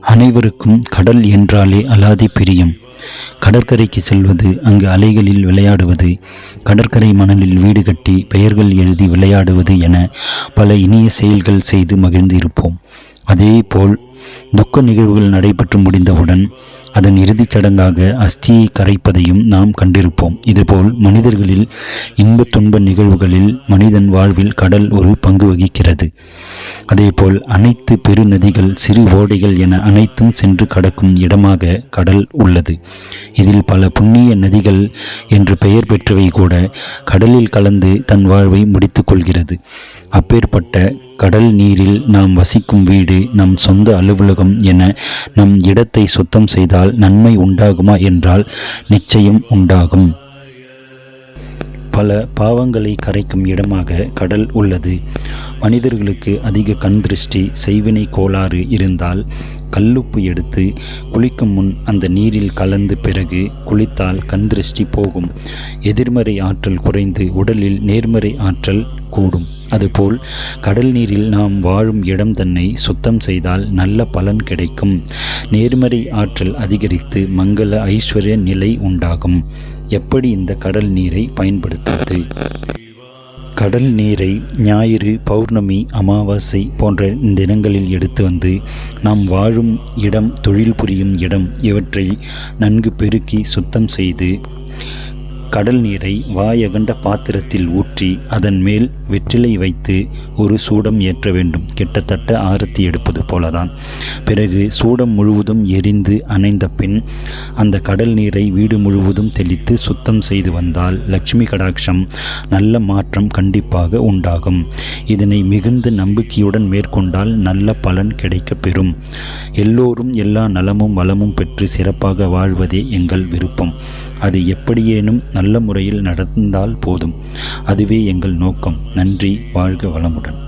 அனைவருக்கும் கடல் என்றாலே அலாதி பிரியம். கடற்கரைக்கு செல்வது அங்கு அலைகளில் விளையாடுவது கடற்கரை மணலில் வீடு கட்டி பெயர்கள் எழுதி விளையாடுவது என பல இனிய செயல்கள் செய்து மகிழ்ந்திருப்போம். அதேபோல் துக்க நிகழ்வுகள் நடைபெற்று முடிந்தவுடன் அதன் இறுதிச் சடங்காக அஸ்தியை கரைப்பதையும் நாம் கண்டிருப்போம். இதுபோல் மனிதர்களில் இன்ப துன்ப நிகழ்வுகளில் மனிதன் வாழ்வில் கடல் ஒரு பங்கு வகிக்கிறது. அதேபோல் அனைத்து பெருநதிகள் சிறு ஓடைகள் என அனைத்தும் சென்று கடக்கும் இடமாக கடல் உள்ளது. இதில் பல புண்ணிய நதிகள் என்று பெயர் பெற்றவை கூட கடலில் கலந்து தன் வாழ்வை முடித்துக் கொள்கிறது. அப்பேற்பட்ட கடல் நீரில் நாம் வசிக்கும் வீடு நம் சொந்த அலுவலகம் என நம் இடத்தை சுத்தம் செய்தால் நன்மை உண்டாகுமா என்றால் நிச்சயம் உண்டாகும். பல பாவங்களை கரைக்கும் இடமாக கடல் உள்ளது. மனிதர்களுக்கு அதிக கண் திருஷ்டி செய்வினை கோளாறு இருந்தால் கல்லுப்பு எடுத்து குளிக்கும் முன் அந்த நீரில் கலந்து பிறகு குளித்தால் கண் திருஷ்டி போகும். எதிர்மறை ஆற்றல் குறைந்து உடலில் நேர்மறை ஆற்றல் கூடும். அதுபோல் கடல் நீரில் நாம் வாழும் இடம் தன்னை சுத்தம் செய்தால் நல்ல பலன் கிடைக்கும். நேர்மறை ஆற்றல் அதிகரித்து மங்கள ஐஸ்வர்ய நிலை உண்டாகும். எப்படி இந்த கடல் நீரை பயன்படுத்துவது? கடல் நீரை ஞாயிறு பௌர்ணமி அமாவாசை போன்ற தினங்களில் எடுத்து வந்து நாம் வாழும் இடம் தொழில் புரியும் இடம் இவற்றை நன்கு பெருக்கி சுத்தம் செய்து கடல் நீரை வாயகண்ட பாத்திரத்தில் ஊற்றி அதன் மேல் வெற்றிலை வைத்து ஒரு சூடம் ஏற்ற வேண்டும். கிட்டத்தட்ட ஆரத்தி எடுப்பது போலதான். பிறகு சூடம் முழுவதும் எரிந்து அணைந்த பின் அந்த கடல் நீரை வீடு முழுவதும் தெளித்து சுத்தம் செய்து வந்தால் லட்சுமி கடாட்சம் நல்ல மாற்றம் கண்டிப்பாக உண்டாகும். இதனை மிகுந்த நம்பிக்கையுடன் மேற்கொண்டால் நல்ல பலன் கிடைக்கப் பெறும். எல்லோரும் எல்லா நலமும் வளமும் பெற்று சிறப்பாக வாழ்வதே எங்கள் விருப்பம். அது எப்படியேனும் நல்ல முறையில் நடந்தால் போதும். அதுவே எங்கள் நோக்கம். நன்றி. வாழ்க வளமுடன்.